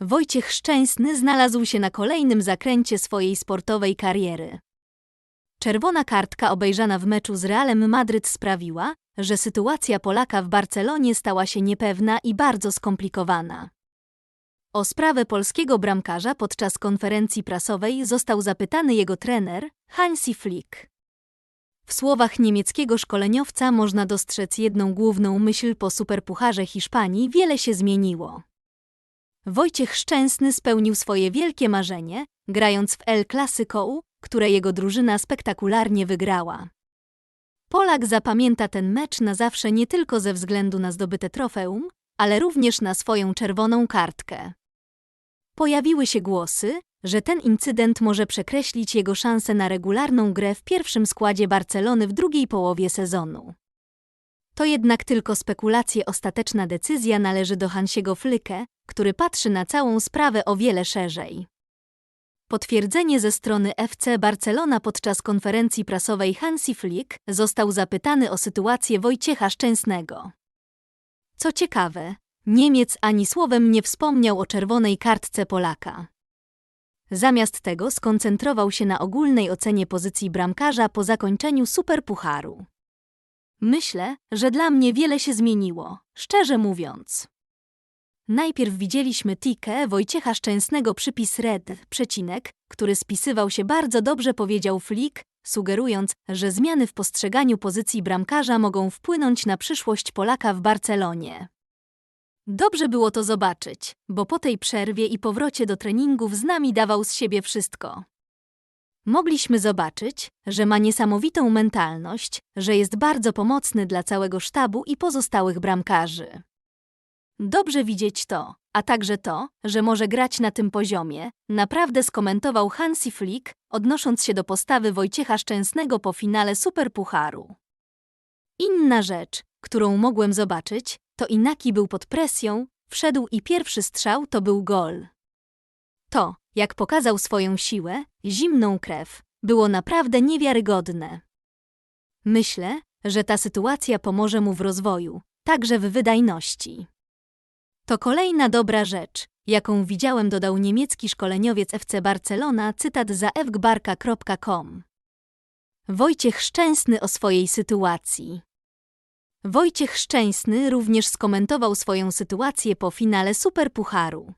Wojciech Szczęsny znalazł się na kolejnym zakręcie swojej sportowej kariery. Czerwona kartka obejrzana w meczu z Realem Madryt sprawiła, że sytuacja Polaka w Barcelonie stała się niepewna i bardzo skomplikowana. O sprawę polskiego bramkarza podczas konferencji prasowej został zapytany jego trener, Hansi Flick. W słowach niemieckiego szkoleniowca można dostrzec jedną główną myśl po superpucharze Hiszpanii wiele się zmieniło. Wojciech Szczęsny spełnił swoje wielkie marzenie, grając w El Clasico, które jego drużyna spektakularnie wygrała. Polak zapamięta ten mecz na zawsze nie tylko ze względu na zdobyte trofeum, ale również na swoją czerwoną kartkę. Pojawiły się głosy, że ten incydent może przekreślić jego szanse na regularną grę w pierwszym składzie Barcelony w drugiej połowie sezonu. To jednak tylko spekulacje, ostateczna decyzja należy do Hansiego Flyke, który patrzy na całą sprawę o wiele szerzej. Potwierdzenie ze strony FC Barcelona podczas konferencji prasowej Hansi Flick został zapytany o sytuację Wojciecha Szczęsnego. Co ciekawe, Niemiec ani słowem nie wspomniał o czerwonej kartce Polaka. Zamiast tego skoncentrował się na ogólnej ocenie pozycji bramkarza po zakończeniu Superpucharu. Myślę, że dla mnie wiele się zmieniło, szczerze mówiąc. Najpierw widzieliśmy Tikę Wojciecha Szczęsnego przypis red, przecinek, który spisywał się bardzo dobrze powiedział Flick, sugerując, że zmiany w postrzeganiu pozycji bramkarza mogą wpłynąć na przyszłość Polaka w Barcelonie. Dobrze było to zobaczyć, bo po tej przerwie i powrocie do treningów z nami dawał z siebie wszystko. Mogliśmy zobaczyć, że ma niesamowitą mentalność, że jest bardzo pomocny dla całego sztabu i pozostałych bramkarzy. Dobrze widzieć to, a także to, że może grać na tym poziomie, naprawdę skomentował Hansi Flick, odnosząc się do postawy Wojciecha Szczęsnego po finale Superpucharu. Inna rzecz, którą mogłem zobaczyć, to Inaki był pod presją, wszedł i pierwszy strzał to był gol. To, jak pokazał swoją siłę, zimną krew, było naprawdę niewiarygodne. Myślę, że ta sytuacja pomoże mu w rozwoju, także w wydajności. To kolejna dobra rzecz, jaką widziałem, dodał niemiecki szkoleniowiec FC Barcelona, cytat za fgbarka.com. Wojciech Szczęsny o swojej sytuacji. Wojciech Szczęsny również skomentował swoją sytuację po finale Superpucharu.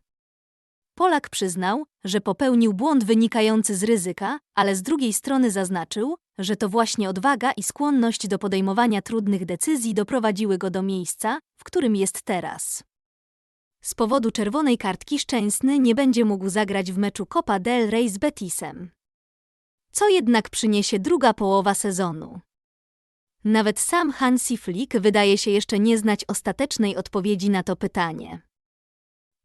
Polak przyznał, że popełnił błąd wynikający z ryzyka, ale z drugiej strony zaznaczył, że to właśnie odwaga i skłonność do podejmowania trudnych decyzji doprowadziły go do miejsca, w którym jest teraz. Z powodu czerwonej kartki Szczęsny nie będzie mógł zagrać w meczu Copa del Rey z Betisem. Co jednak przyniesie druga połowa sezonu? Nawet sam Hansi Flick wydaje się jeszcze nie znać ostatecznej odpowiedzi na to pytanie.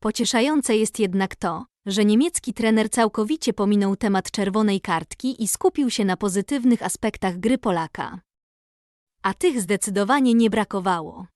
Pocieszające jest jednak to, że niemiecki trener całkowicie pominął temat czerwonej kartki i skupił się na pozytywnych aspektach gry Polaka. A tych zdecydowanie nie brakowało.